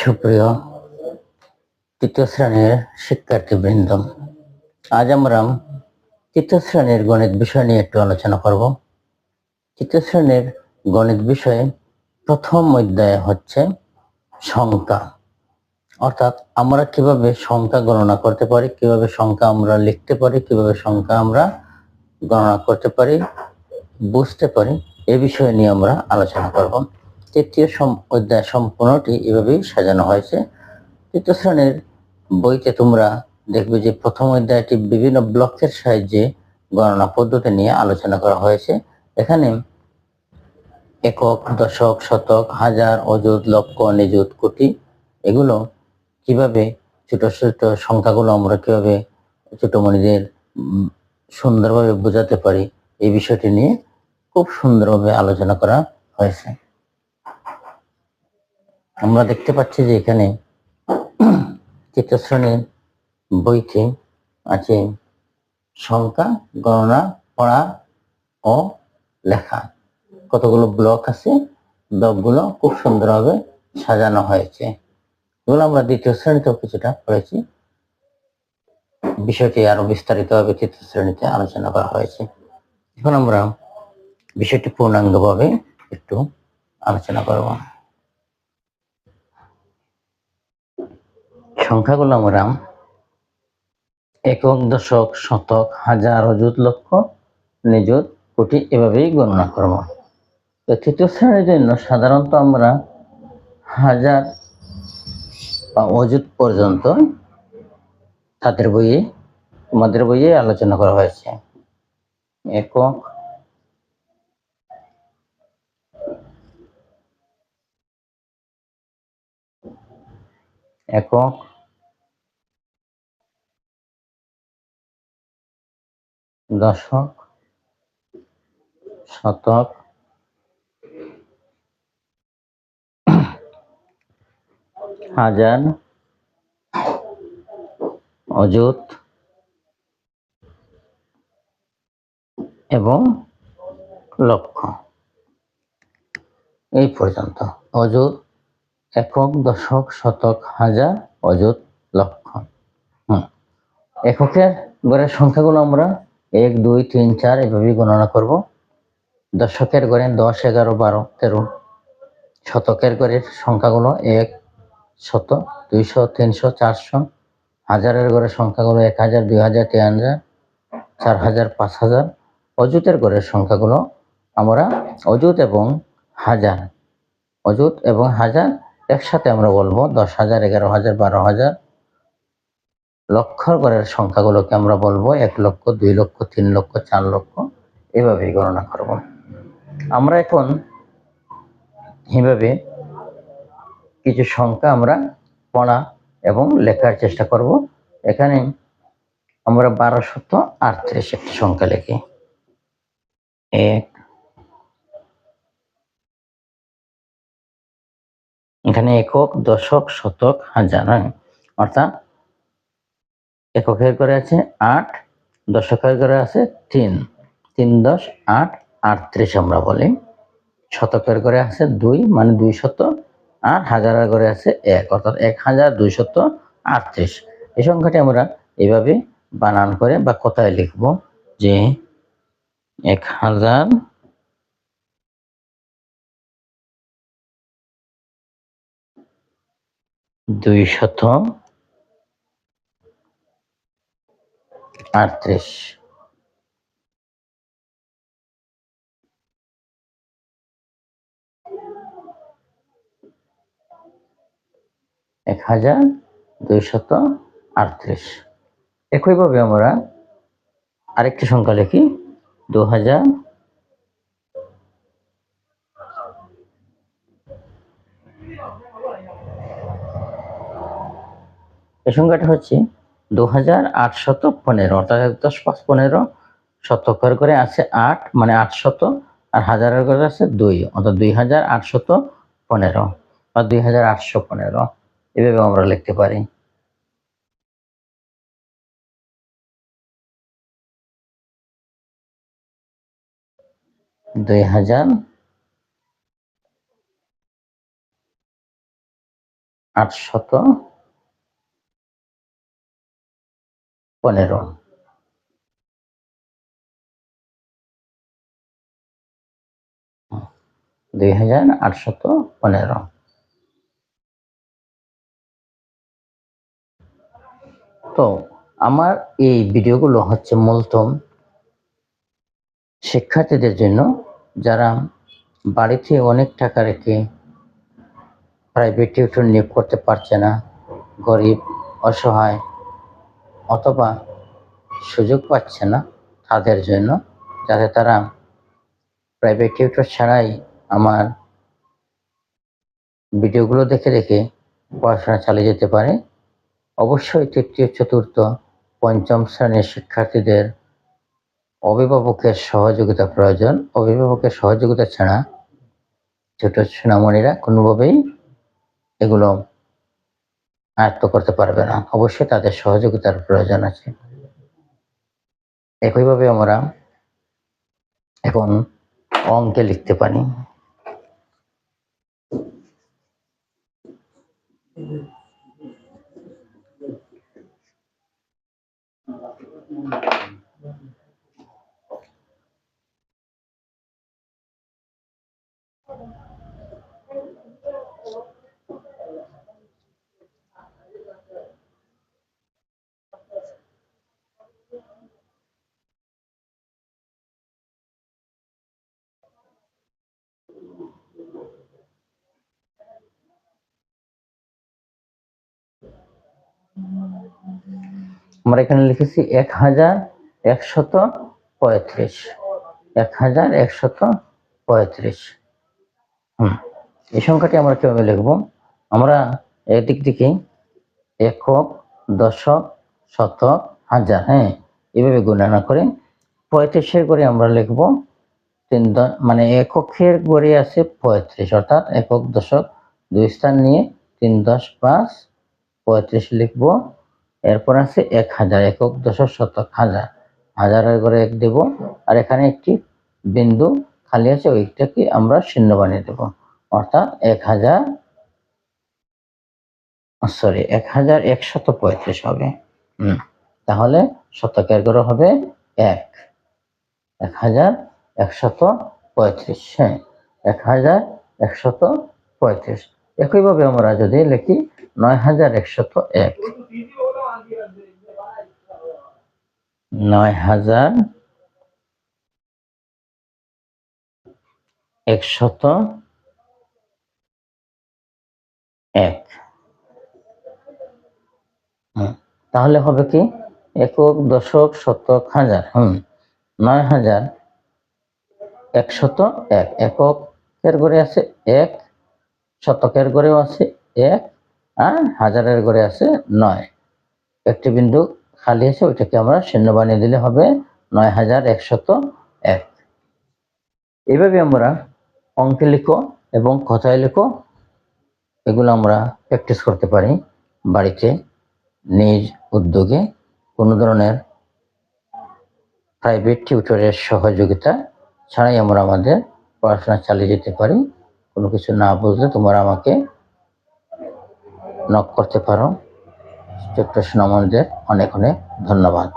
সুপ্রিয় তৃতীয় শ্রেণির শিক্ষার্থীবৃন্দ আজ আমরা তৃতীয় শ্রেণির গণিত বিষয় নিয়ে একটু আলোচনা করব। তৃতীয় শ্রেণির গণিত বিষয়ে প্রথম অধ্যায় হচ্ছে সংখ্যা। অর্থাৎ আমরা কীভাবে সংখ্যা গণনা করতে পারি, কীভাবে সংখ্যা আমরা লিখতে পারি, কীভাবে সংখ্যা আমরা গণনা করতে পারি, বুঝতে পারি, এ বিষয় নিয়ে আমরা আলোচনা করব। তৃতীয় অধ্যায় সম্পূর্ণটি এভাবেই সাজানো হয়েছে। তৃতীয় শ্রেণির বইতে তোমরা দেখবে যে প্রথম অধ্যায়টি বিভিন্ন ব্লকের সাহায্যে গণনা পদ্ধতি নিয়ে আলোচনা করা হয়েছে। এখানে একক দশক শতক হাজার অযুত লক্ষ নিযুত কোটি এগুলো কীভাবে ছোট ছোট সংখ্যাগুলো আমরা কীভাবে ছোট মনিদের উম, সুন্দরভাবে বোঝাতে পারি এই বিষয়টি নিয়ে খুব সুন্দরভাবে আলোচনা করা হয়েছে। আমরা দেখতে পাচ্ছি যে এখানে তৃতীয় শ্রেণির বইতে আছে সংখ্যা, গণনা, পড়া ও লেখা। কতগুলো ব্লক আছে? ব্লকগুলো খুব সুন্দরভাবে সাজানো হয়েছে। এগুলো আমরা দ্বিতীয় শ্রেণীতেও কিছুটা পড়েছি। বিষয়টি আরও বিস্তারিতভাবে তৃতীয় শ্রেণীতে আলোচনা করা হয়েছে। এখন আমরা বিষয়টি পূর্ণাঙ্গভাবে একটু আলোচনা করব। সংখ্যাগুলো আমরা একক, দশক, শতক, হাজার, অযুত, লক্ষ, নিযুত, কোটি এভাবেই গণনা করব। তো তৃতীয় শ্রেণির জন্য সাধারণত আমরা হাজার বা অযুত পর্যন্ত তাদের বইয়ে তোমাদের বইয়ে আলোচনা করা হয়েছে। একক একক দশক শতক হাজার অযুত এবং লক্ষ। এই পর্যন্ত। অযুত একক দশক শতক হাজার অযুত লক্ষ এককের গড়ের সংখ্যাগুলো আমরা এক, দুই, তিন, চার এভাবেই গণনা করব। দশকের গড়ে দশ, এগারো, বারো, তেরো। শতকের গড়ের সংখ্যাগুলো এক শত, দুইশো, তিনশো, চারশো। হাজারের গড়ের সংখ্যাগুলো এক হাজার, দুই হাজার, তিন হাজার, চার হাজার, পাঁচ হাজার। অযুতের গড়ের সংখ্যাগুলো আমরা অযুত এবং হাজার, অযুত এবং হাজার একসাথে আমরা বলব দশ হাজার, এগারো হাজার, বারো হাজার। লক্ষর গড়ের সংখ্যাগুলোকে আমরা বলব এক লক্ষ, দুই লক্ষ, তিন লক্ষ, চার লক্ষ। এভাবেই গণনা করব। আমরা এখন এভাবে কিছু সংখ্যা আমরা পড়া এবং লেখার চেষ্টা করব। এখানে আমরা বারোশত আটত্রিশ একটি সংখ্যা লিখি। এক এখানে একক, দশক, শতক, হাজার হ্যাঁ? অর্থাৎ এককের করে আছে আট, দশকের করে আছে তিন। তিন দশ, আট, আটত্রিশ আমরা বলি। শতকের করে আছে দুই মানে দুই শত, আর হাজারের করে আছে এক, অর্থাৎ এক হাজার, দুই শত, আটত্রিশ। এই সংখ্যাটি আমরা এইভাবে বানান করে বা কথায় লিখব যে এক হাজার দুই শত আটত্রিশ। এক হাজার দুইশত আটত্রিশ। একইভাবে আমরা আরেকটি সংখ্যা লিখি দু হাজার এই সংখ্যাটা হচ্ছে দু হাজার আটশত পনেরো, অর্থাৎ এক দশ পাঁচ পনেরো শতকের করে আছে আট মানে আটশত, আর হাজারের করে আছে দুই, অর্থাৎ দুই হাজার আটশত পনেরো, বা দুই হাজার আটশো পনেরো, এভাবে আমরা লিখতে পারি। দুই হাজার আটশত পনেরো। দুই হাজার আটশত পনেরো। তো আমার এই ভিডিওগুলো হচ্ছে মূলত শিক্ষার্থীদের জন্য, যারা বাড়িতে অনেক টাকা রেখে প্রাইভেট টিউটর নিয়োগ করতে পারছে না, গরিব, অসহায় অথবা সুযোগ পাচ্ছে না তাদের জন্য, যাতে তারা প্রাইভেট টিউটর ছাড়াই আমার ভিডিওগুলো দেখে দেখে পড়াশোনা চালিয়ে যেতে পারে। অবশ্যই তৃতীয়, চতুর্থ, পঞ্চম শ্রেণির শিক্ষার্থীদের অভিভাবকের সহযোগিতা প্রয়োজন। অভিভাবকের সহযোগিতা ছাড়া ছোট সোনামণিরা কোনোভাবেই এগুলো আয়ত্ত করতে পারবে না। অবশ্যই তাদের সহযোগিতার প্রয়োজন আছে। একইভাবে আমরা এখন অঙ্কে লিখতে পারি। আমরা এখানে লিখেছি এক হাজার একশত পঁয়ত্রিশ। এক হাজার একশত পঁয়ত্রিশ। হুম, এই সংখ্যাটি আমরা কীভাবে লিখব? আমরা এদিক থেকে একক, দশক, শতক, হাজার হ্যাঁ এভাবে গণনা করে পঁয়ত্রিশের করে আমরা লিখব তিন মানে এককের গড়ে আছে পঁয়ত্রিশ, অর্থাৎ একক, দশক, দুই স্থান নিয়ে তিন দশ পাঁচ পঁয়ত্রিশ লিখব। এরপর আছে এক হাজার, একক দশক শতক হাজার। হাজারের করে এক দেব, আর এখানে একটি বিন্দু খালি আছে, ওইটাকে আমরা শূন্য বানিয়ে দেব। অর্থাৎ এক হাজার, সরি, এক হাজার একশত পঁয়ত্রিশ হবে। হুম, তাহলে শতকের ঘরে হবে এক। এক হাজার একশত পঁয়ত্রিশ হ্যাঁ এক হাজার একশত পঁয়ত্রিশ। একইভাবে আমরা যদি লিখি নয় হাজার একশত এক। নয় একশত এক। তাহলে হবে কি? একক দশক শতক হাজার। হুম, নয় হাজার একশত এক। এককের গড়ে আছে এক শতকের গড়েও আছে এক, আর হাজারের গড়ে আছে নয়। একটি বিন্দু খালি আছে, ওইটাকে আমরা শূন্য বানিয়ে দিলে হবে নয় হাজার একশত এক। এইভাবে আমরা অঙ্কে লিখো এবং কথায় লিখো, এগুলো আমরা প্র্যাকটিস করতে পারি বাড়িতে, নিজ উদ্যোগে। কোনো ধরনের প্রাইভেট টিউটরের সহযোগিতা ছাড়াই আমরা আমাদের পড়াশোনা চালিয়ে যেতে পারি। কোনো কিছু না বুঝলে তোমরা আমাকে নক করতে পারো। ছোট্ট সোনামণিদের অনেক অনেক ধন্যবাদ।